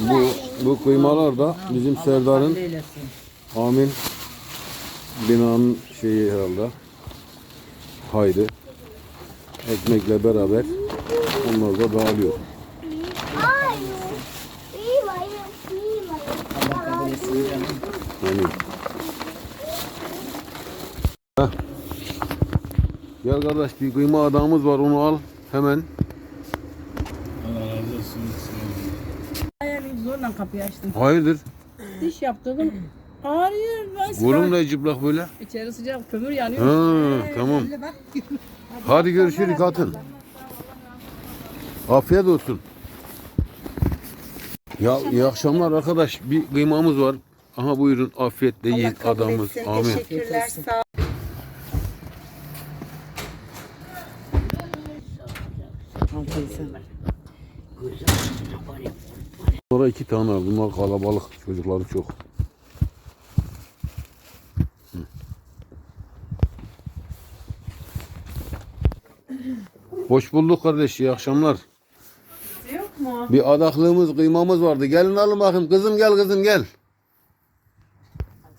Bu, bu kıymalar da bizim Serdar'ın. Amin binanın şeyi herhalde. Haydi. Ekmekle beraber onlar da dağılıyor. Allah. Amin. Heh. Gel kardeş bir kıyma adamımız var onu al hemen. Ayağını zorla kapıyı açtım. Hayırdır? Diş yaptırdım. Ağrıyor. Ben Kolun ne cıplak böyle? İçeri sıcak kömür yanıyor. Ha, tamam. Hadi görüşürüz katın. Afiyet olsun. Ya iyi akşamlar arkadaş. Bir kıymamız var. Aha buyurun afiyetle yiyin adamımız. Amin. Teşekkürler. Sağ Al Sonra iki tane var. Bunlar kalabalık. Çocukları çok. Hoş bulduk kardeş. İyi akşamlar. Yok mu? Bir adaklığımız, kıymamız vardı. Gelin alın bakayım. Kızım gel kızım gel.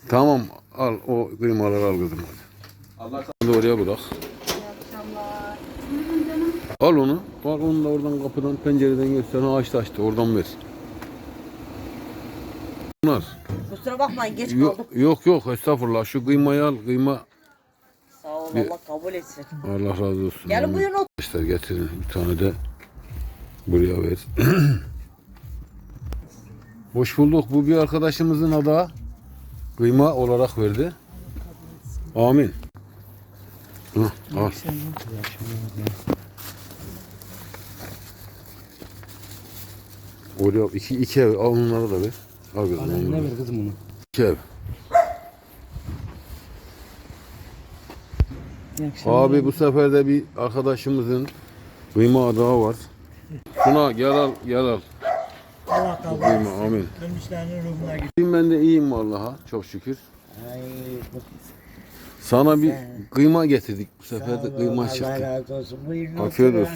Tamam al o kıymaları al kızım hadi. Allah oraya bırak. Al onu. Bak onu da oradan kapıdan pencereden göster. Açtı açtı. Oradan ver. Bunlar. Kusura bakmayın geç Yok kaldık. yok, yok estağfurullah. Şu kıymayı al. Kıyma Sağ ol Bir- Allah kabul etsin. Allah razı olsun. Gelin buyurun otur. Arkadaşlar getirin. Bir tane de buraya ver. Hoş bulduk. Bu bir arkadaşımızın adı kıyma olarak verdi. Amin. Hı, al. Oraya iki, iki ev. Al onları da ver. Al kızım. Ne ver. kızım onu? İki ev. İyi akşamlar. Abi bu sefer de bir arkadaşımızın kıyma adağı var. Şuna gel al gel al. Allah kabul Kıyma etsin. amin. Ölmüşlerin ruhuna gitsin. Ben de iyiyim vallaha çok şükür. Sana bir kıyma getirdik. Bu sefer de kıyma çıktı. Allah razı olsun. Buyurun Afiyet olsun.